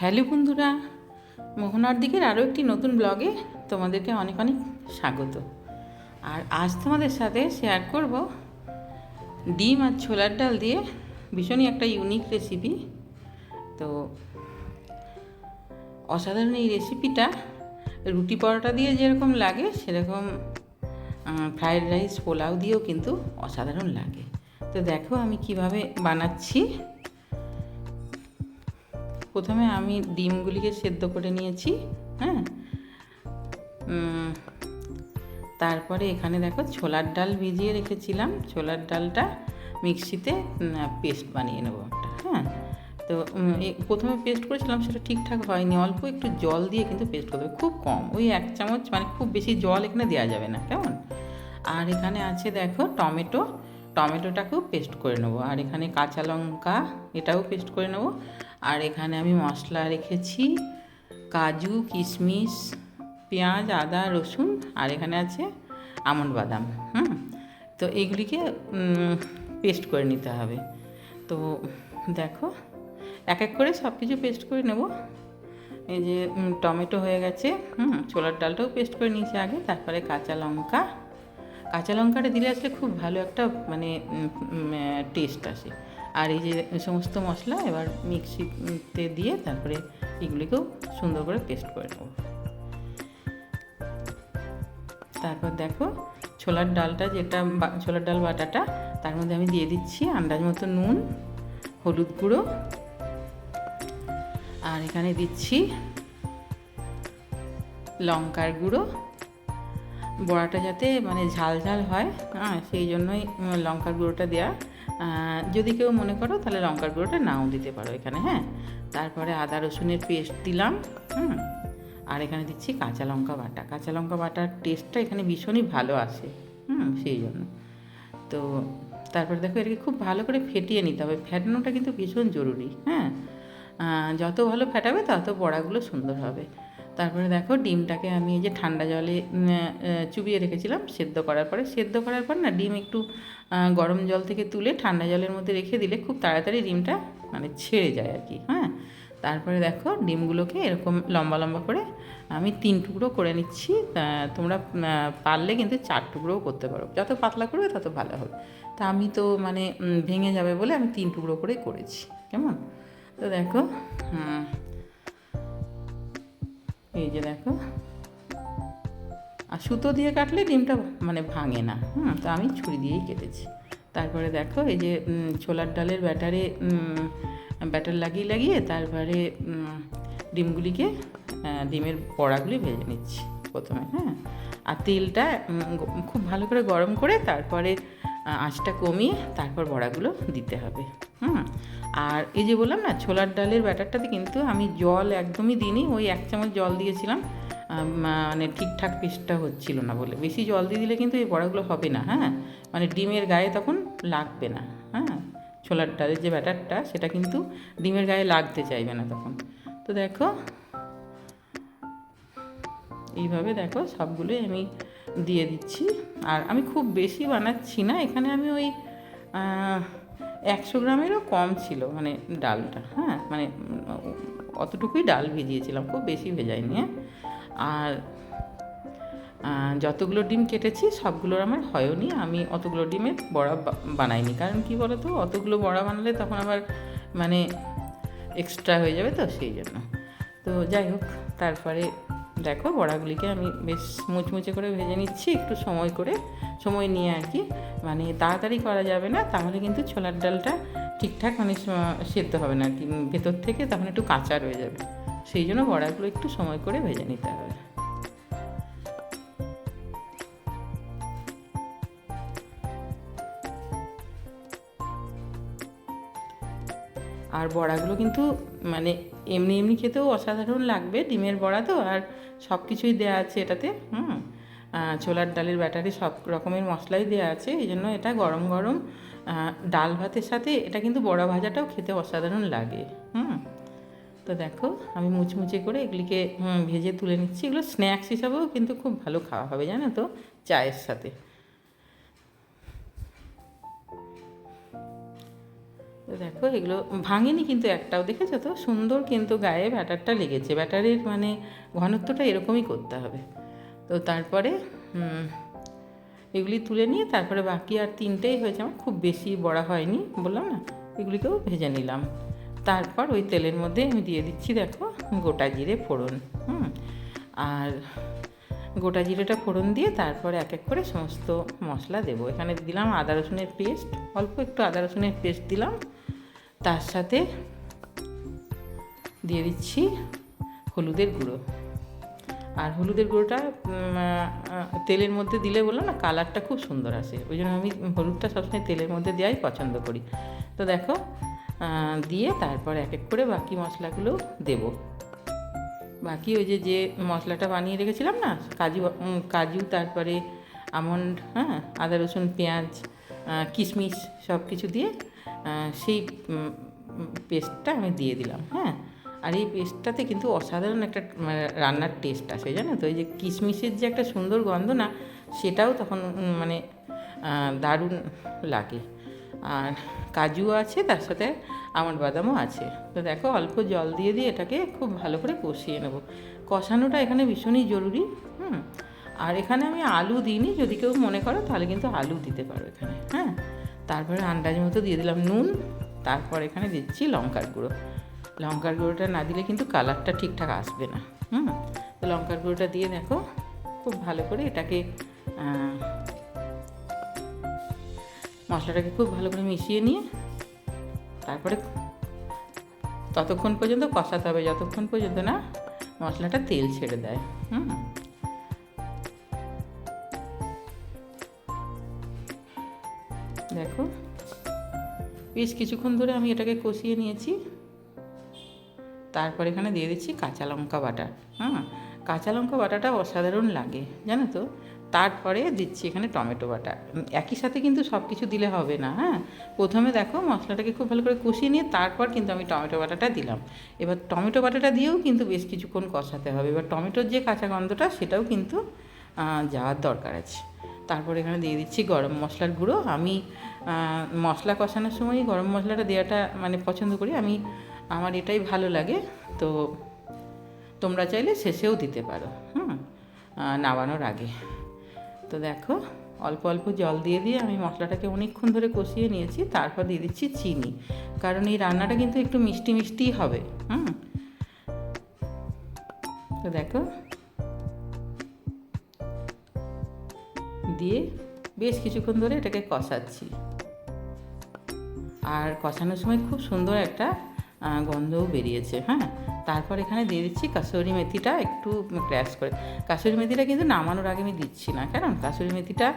Hello বন্ধুরা, মোহনার দিকের আরও একটি নতুন ব্লগে তোমাদেরকে অনেক অনেক স্বাগত। আর আজ তোমাদের সাথে শেয়ার করব ডিম আর ছোলার ডাল দিয়ে ভীষণই একটা ইউনিক রেসিপি তো অসাধারণ এই রেসিপিটা রুটি পরোটা দিয়ে যেরকম লাগে, সেরকম ফ্রায়েড রাইস পোলাও দিয়েও কিন্তু অসাধারণ লাগে। তো দেখো আমি কীভাবে বানাচ্ছি। প্রথমে আমি ডিমগুলিকে সেদ্ধ করে নিয়েছি হ্যাঁ? তারপরে এখানে দেখো ছোলার ডাল ভিজিয়ে রেখেছিলাম। ছোলার ডালটা মিক্সিতে পেস্ট বানিয়ে নেব একটা হ্যাঁ? তো প্রথমে পেস্ট করেছিলাম, সেটা ঠিকঠাক হয়নি। অল্প একটু জল দিয়ে কিন্তু পেস্ট করতে খুব কম। ওই এক চামচ মানে খুব বেশি জল এখানে দেওয়া যাবে না, কেমন? আর এখানে আছে দেখো টমেটো। টমেটোটাকেও পেস্ট করে নেব। আর এখানে কাঁচা লঙ্কা, এটাও পেস্ট করে নেব। আর এখানে আমি মশলা রেখেছি, কাজু, কিশমিশ, পেঁয়াজ, আদা, রসুন, আর এখানে আছে আমন্ড বাদাম, হুম? তো এগুলিকে পেস্ট করে নিতে হবে। তো দেখো, এক এক করে সব কিছু পেস্ট করে নেব। এই যে টমেটো হয়ে গেছে, হুম? ছোলার ডালটাও পেস্ট করে নিয়েছি আগে, তারপরে কাঁচা লঙ্কা। কাঁচা লঙ্কাটা দিলে আসলে খুব ভালো একটা মানে টেস্ট আসে। আর এই যে সমস্ত মশলা এবার মিক্সিতে দিয়ে তারপরে এগুলিকেও সুন্দর করে পেস্ট করে নেব। তারপর দেখো ছোলার ডালটা যেটা ছোলার ডাল বাটাটা, তার মধ্যে আমি দিয়ে দিচ্ছি আন্দাজ মতো নুন, হলুদ গুঁড়ো, আর এখানে দিচ্ছি লঙ্কার গুঁড়ো। বড়াটা যাতে মানে ঝাল ঝাল হয় হ্যাঁ সেই জন্যই লঙ্কার গুঁড়োটা দেওয়া যদি কেউ মনে করো তাহলে লঙ্কার গুঁড়োটা নাও দিতে পারো এখানে হ্যাঁ? তারপরে আদা, রসুনের পেস্ট দিলাম, হুম? আর এখানে দিচ্ছি কাঁচা লঙ্কা বাটা। কাঁচা লঙ্কা বাটার টেস্টটা এখানে ভীষণই ভালো আসে, হুম? সেই জন্য। তো তারপরে দেখো এটাকে খুব ভালো করে ফেটিয়ে নিতে হবে। ফেটানোটা কিন্তু ভীষণ জরুরি হ্যাঁ? যত ভালো ফেটাবে তত বড়াগুলো সুন্দর হবে। তারপরে দেখো ডিমটাকে আমি এই যে ঠান্ডা জলে চুবিয়ে রেখেছিলাম সেদ্ধ করার পরে। সেদ্ধ করার পর না ডিম একটু গরম জল থেকে তুলে ঠান্ডা জলের মধ্যে রেখে দিলে খুব তাড়াতাড়ি ডিমটা মানে ছেড়ে যায় আর কি হ্যাঁ? তারপরে দেখো ডিমগুলোকে এরকম লম্বা লম্বা করে আমি তিন টুকরো করে নিচ্ছি। তোমরা পারলে কিন্তু চার টুকরোও করতে পারো। যত পাতলা করবে তত ভালো হবে। তা আমি তো মানে ভেঙে যাবে বলে আমি তিন টুকরো করে করেছি। কেমন? তো দেখো এই যে দেখো সুতো দিয়ে কাটলে ডিমটা মানে ভাঙে না, হুম, তো আমি ছুরি দিয়েই কেটেছি। তারপরে দেখো এই যে ছোলার ডালের ব্যাটারে ব্যাটার লাগিয়ে লাগিয়ে তারপরে ডিমগুলিকে ডিমের বড়াগুলি ভেজে নিচ্ছি প্রথমে হ্যাঁ। আর তেলটা খুব ভালো করে গরম করে তারপরে আঁচটা কমিয়ে তারপর বড়াগুলো দিতে হবে, হুম। আর এই যে বললাম না, ছোলার ডালের ব্যাটারটাতে কিন্তু আমি জল একদমই দিইনি, ওই এক চামচ জল দিয়েছিলাম। মানে ঠিকঠাক পেস্টটা হচ্ছিল না বলে। বেশি জল দিয়ে দিলে কিন্তু এই বড়াগুলো হবে না হ্যাঁ? মানে ডিমের গায়ে তখন লাগবে না হ্যাঁ? ছোলার ডালের যে ব্যাটারটা, সেটা কিন্তু ডিমের গায়ে লাগতে চাইবে না তখন। তো দেখো, এইভাবে দেখো সবগুলোই আমি দিয়ে দিচ্ছি। আর আমি খুব বেশি বানাচ্ছি না, এখানে আমি ওই একশো গ্রামেরও কম ছিল মানে ডালটা হ্যাঁ? মানে অতটুকুই ডাল ভিজিয়েছিলাম, খুব বেশি ভেজাইনি হ্যাঁ? আর যতগুলো ডিম কেটেছি সবগুলোর আমার হয়নি আমি অতগুলো ডিমের বড়া বানাইনি। কারণ কি বলো তো অতগুলো বড়া বানালে তখন আবার মানে এক্সট্রা হয়ে যাবে তো সেই জন্য। তো যাই হোক, তারপরে দেখো বড়াগুলিকে আমি বেশ মুচমুচে করে ভেজে নিচ্ছি, একটু সময় করে, সময় নিয়ে আর কি। মানে তাড়াতাড়ি করা যাবে না, তাহলে কিন্তু ছোলার ডালটা ঠিকঠাক মানে সেদ্ধ হবে না আর কি। ভেতর থেকে তখন একটু কাঁচা রয়ে যাবে। সেই জন্য বড়াগুলো একটু সময় করে ভেজে নিতে হবে। আর বড়াগুলো কিন্তু মানে এমনি এমনি খেতেও অসাধারণ লাগবে, ডিমের বড়া তো, আর সব কিছুই দেওয়া আছে এটাতে, হুম? ছোলার ডালের ব্যাটারি সব রকমের মশলাই দেওয়া আছে, এই জন্য এটা গরম গরম ডাল ভাতের সাথে এটা কিন্তু বড়া ভাজাটাও খেতে অসাধারণ লাগে, হুম? তো দেখো, আমি মুচমুচে করে এগুলিকে ভেজে তুলে নিচ্ছি। এগুলো স্ন্যাক্স হিসাবেও কিন্তু খুব ভালো খাওয়া হবে, জানো তো, চায়ের সাথে। তো দেখো, এগুলো ভাঙেনি কিন্তু একটাও, দেখেছ তো? সুন্দর কিন্তু গায়ে ব্যাটারটা লেগেছে। ব্যাটারের মানে ঘনত্বটা এরকমই করতে হবে। তো তারপরে এগুলি তুলে নিয়ে তারপরে বাকি আর তিনটেই হয়েছে। আমার খুব বেশি বড়া হয়নি, বললাম না, এগুলিকেও ভেজে নিলাম। তারপর ওই তেলের মধ্যে আমি দিয়ে দিচ্ছি, দেখো, গোটা জিরে ফোড়ন, হুম? আর গোটা জিরেটা ফোড়ন দিয়ে তারপর এক এক করে সমস্ত মশলা দেবো। এখানে দিলাম আদা রসুনের পেস্ট, অল্প একটু আদা রসুনের পেস্ট দিলাম। তার সাথে দিয়ে দিচ্ছি হলুদের গুঁড়ো। আর হলুদের গুঁড়োটা তেলের মধ্যে দিলে বললাম না, কালারটা খুব সুন্দর আসে। ওই জন্য আমি হলুদটা সবসময় তেলের মধ্যে দেওয়াই পছন্দ করি। তো দেখো দিয়ে তারপর এক এক করে বাকি মশলাগুলো দেবো। বাকি ওই যে যে মশলাটা বানিয়ে রেখেছিলাম না কাজু কাজু তারপরে আমন্ড হ্যাঁ আদা রসুন পেঁয়াজ কিশমিশ সব কিছু দিয়ে সেই পেস্টটা আমি দিয়ে দিলাম হ্যাঁ। আর এই পেস্টটাতে কিন্তু অসাধারণ একটা মানে, রান্নার টেস্ট আসে জানো তো? এই যে কিশমিশের যে একটা সুন্দর গন্ধ না সেটাও তখন মানে দারুণ লাগে। আর কাজু আছে, তার সাথে আমন্ড বাদামও আছে। তো দেখো, অল্প জল দিয়ে দিয়ে এটাকে খুব ভালো করে কষিয়ে নেব। কষানোটা এখানে ভীষণই জরুরি, হুম? আর এখানে আমি আলু দিইনি, যদি কেউ মনে করো তাহলে কিন্তু আলু দিতে পারো এখানে হ্যাঁ? তারপরে আন্দাজ মতো দিয়ে দিলাম নুন, তারপর এখানে দিচ্ছি লঙ্কার গুঁড়ো। লঙ্কার গুঁড়োটা না দিলে কিন্তু কালারটা ঠিকঠাক আসবে না, হুম? তো লঙ্কার গুঁড়োটা দিয়ে দেখো, খুব ভালো করে এটাকে মশলাটাকে খুব ভালো করে মিশিয়ে নিয়ে তারপরে ততক্ষণ পর্যন্ত কষাতে হবে, যতক্ষণ পর্যন্ত না মশলাটা তেল ছেড়ে দেয়। হুম? দেখো, বেশ কিছুক্ষণ ধরে আমি এটাকে কষিয়ে নিয়েছি। তারপর এখানে দিয়ে দিচ্ছি কাঁচা লঙ্কা বাটা। হ্যাঁ কাঁচা লঙ্কা বাটাটা অসাধারণ লাগে, জানো তো? তারপরে দিচ্ছি এখানে টমেটো বাটা। একই সাথে কিন্তু সব কিছু দিলে হবে না হ্যাঁ? প্রথমে দেখো মশলাটাকে খুব ভালো করে কষিয়ে নিয়ে তারপর কিন্তু আমি টমেটো বাটাটা দিলাম। এবার টমেটো বাটাটা দিয়েও কিন্তু বেশ কিছুক্ষণ কষাতে হবে। এবার টমেটোর যে কাঁচা গন্ধটা সেটাও কিন্তু যাওয়ার দরকার আছে। তারপর এখানে দিয়ে দিচ্ছি গরম মশলার গুঁড়ো। আমি মশলা কষানোর সময় গরম মশলাটা দেওয়াটা মানে পছন্দ করি। আমি, আমার এটাই ভালো লাগে। তো তোমরা চাইলে শেষেও দিতে পারো, হুম? নামানোর আগে। তো দেখো, অল্প অল্প জল দিয়ে দিয়ে আমি মশলাটাকে অনেকক্ষণ ধরে কষিয়ে নিয়েছি, তারপর দিয়ে দিচ্ছি চিনি। কারণ এই রান্নাটা কিন্তু একটু মিষ্টি মিষ্টিই হবে, হুম? তো দেখো, দিয়ে বেশ কিছুক্ষণ ধরে এটাকে কষাচ্ছি। আর কষানোর সময় খুব সুন্দর একটা গন্ধও বেরিয়েছে হ্যাঁ? তারপর এখানে দিয়ে দিচ্ছি কাসুরি মেথিটা একটু ক্র্যাশ করে। কাসুরি মেথিটা কিন্তু নামানোর আগে আমি দিচ্ছি না কারণ কাসুরি মেথিটা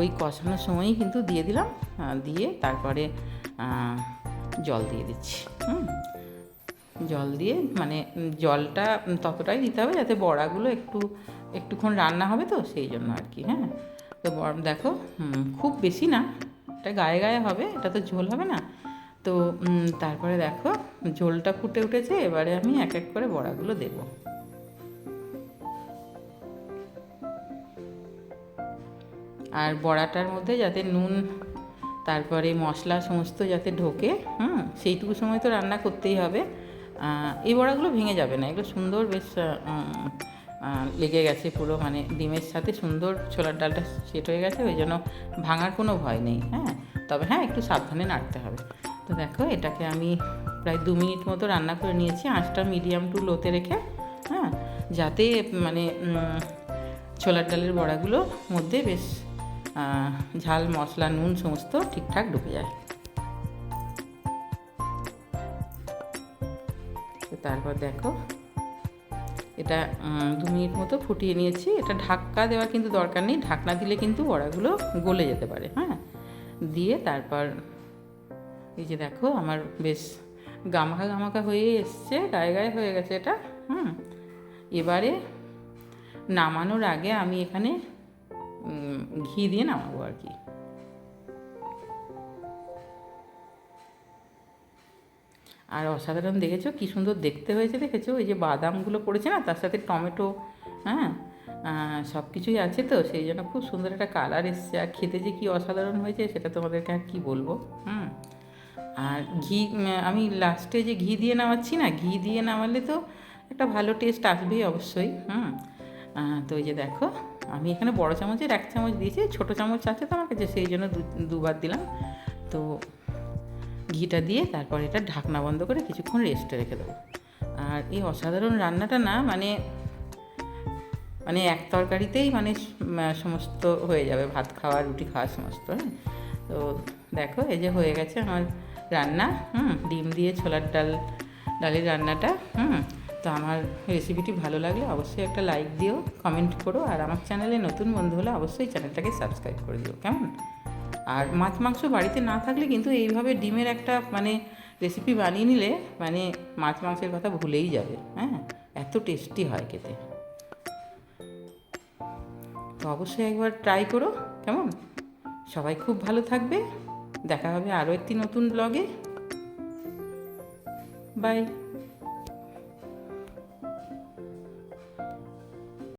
ওই কষানোর সময়ই কিন্তু দিয়ে দিলাম দিয়ে তারপরে জল দিয়ে দিচ্ছি, হুম? জল দিয়ে মানে জলটা ততটাই দিতে হবে যাতে বড়াগুলো একটু, একটুক্ষণ রান্না হবে তো, সেই জন্য আর কি হ্যাঁ? তো দেখো খুব বেশি না, এটা গায়ে গায়ে হবে এটা তো ঝোল হবে না। তো তারপরে দেখো, ঝোলটা ফুটে উঠেছে, এবারে আমি এক এক করে বড়াগুলো দেব। আর বড়াটার মধ্যে যাতে নুন, তারপরে মশলা সমস্ত যাতে ঢোকে, হুম, সেইটুকু সময় তো রান্না করতেই হবে। এই বড়াগুলো ভেঙে যাবে না, এগুলো সুন্দর বেশ লেগে গেছে পুরো মানে ডিমের সাথে সুন্দর ছোলার ডালটা সেট হয়ে গেছে, ওই জন্য ভাঙার কোনো ভয় নেই হ্যাঁ। তবে হ্যাঁ একটু সাবধানে নাড়তে হবে। তো দেখো, এটাকে আমি প্রায় দু মিনিট মতো রান্না করে নিয়েছি। আঁচটা মিডিয়াম টু লোতে রেখে হ্যাঁ যাতে মানে ছোলার ডালের বড়াগুলোর মধ্যে বেশ ঝাল, মশলা, নুন সমস্ত ঠিকঠাক ঢুকে যায়। তো তারপর দেখো, এটা দু মিনিট মতো ফুটিয়ে নিয়েছি। এটা ঢাক্কা দেওয়ার কিন্তু দরকার নেই। ঢাকনা দিলে কিন্তু বড়াগুলো গলে যেতে পারে হ্যাঁ। দিয়ে তারপর এই যে দেখো, আমার বেশ গামাখা গামাখা হয়ে এসছে, গায়ে গায়ে হয়ে গেছে এটা, হুম। এবারে নামানোর আগে আমি এখানে ঘি দিয়ে নামাবো আর কি। আর অসাধারণ দেখেছ, কি সুন্দর দেখতে হয়েছে দেখেছ? ওই যে বাদামগুলো পড়েছে না, তার সাথে টমেটো হ্যাঁ? সব কিছুই আছে তো, সেই জন্য খুব সুন্দর একটা কালার এসছে। আর খেতে যে কি অসাধারণ হয়েছে, সেটা তোমাদেরকে আর কি বলব, হুম। আর ঘি আমি লাস্টে যে ঘি দিয়ে নামাচ্ছি না ঘি দিয়ে নামালে তো একটা ভালো টেস্ট আসবেই অবশ্যই হুম। তো এই যে দেখো আমি এখানে বড় চামচের এক চামচ দিয়েছি ছোটো চামচ আছে তো আমার কাছে সেই জন্য দুবার দিলাম। তো ঘিটা দিয়ে তারপর এটা ঢাকনা বন্ধ করে কিছুক্ষণ রেস্টে রেখে দেবো। আর এই অসাধারণ রান্নাটা না মানে মানে এক তরকারিতেই মানে সমস্ত হয়ে যাবে ভাত খাওয়া রুটি খাওয়া সমস্ত হ্যাঁ। তো দেখো এই যে হয়ে গেছে আমার রান্না, হুম, ডিম দিয়ে ছোলার ডাল, ডালের রান্নাটা, হুম, তো আমার রেসিপিটি ভালো লাগলে অবশ্যই একটা লাইক দিও কমেন্ট করো, আর আমার চ্যানেলে নতুন বন্ধু হলে অবশ্যই চ্যানেলটাকে সাবস্ক্রাইব করে দিও, কেমন? আর মাছ, মাংস বাড়িতে না থাকলে কিন্তু এইভাবে ডিমের একটা মানে রেসিপি বানিয়ে নিলে মানে মাছ, মাংসের কথা ভুলেই যাবে হ্যাঁ এত টেস্টি হয় খেতে। তো অবশ্যই একবার ট্রাই করো, কেমন? সবাই খুব ভালো থাকবে। দেখা হবে আরও একটি নতুন ব্লগে বাই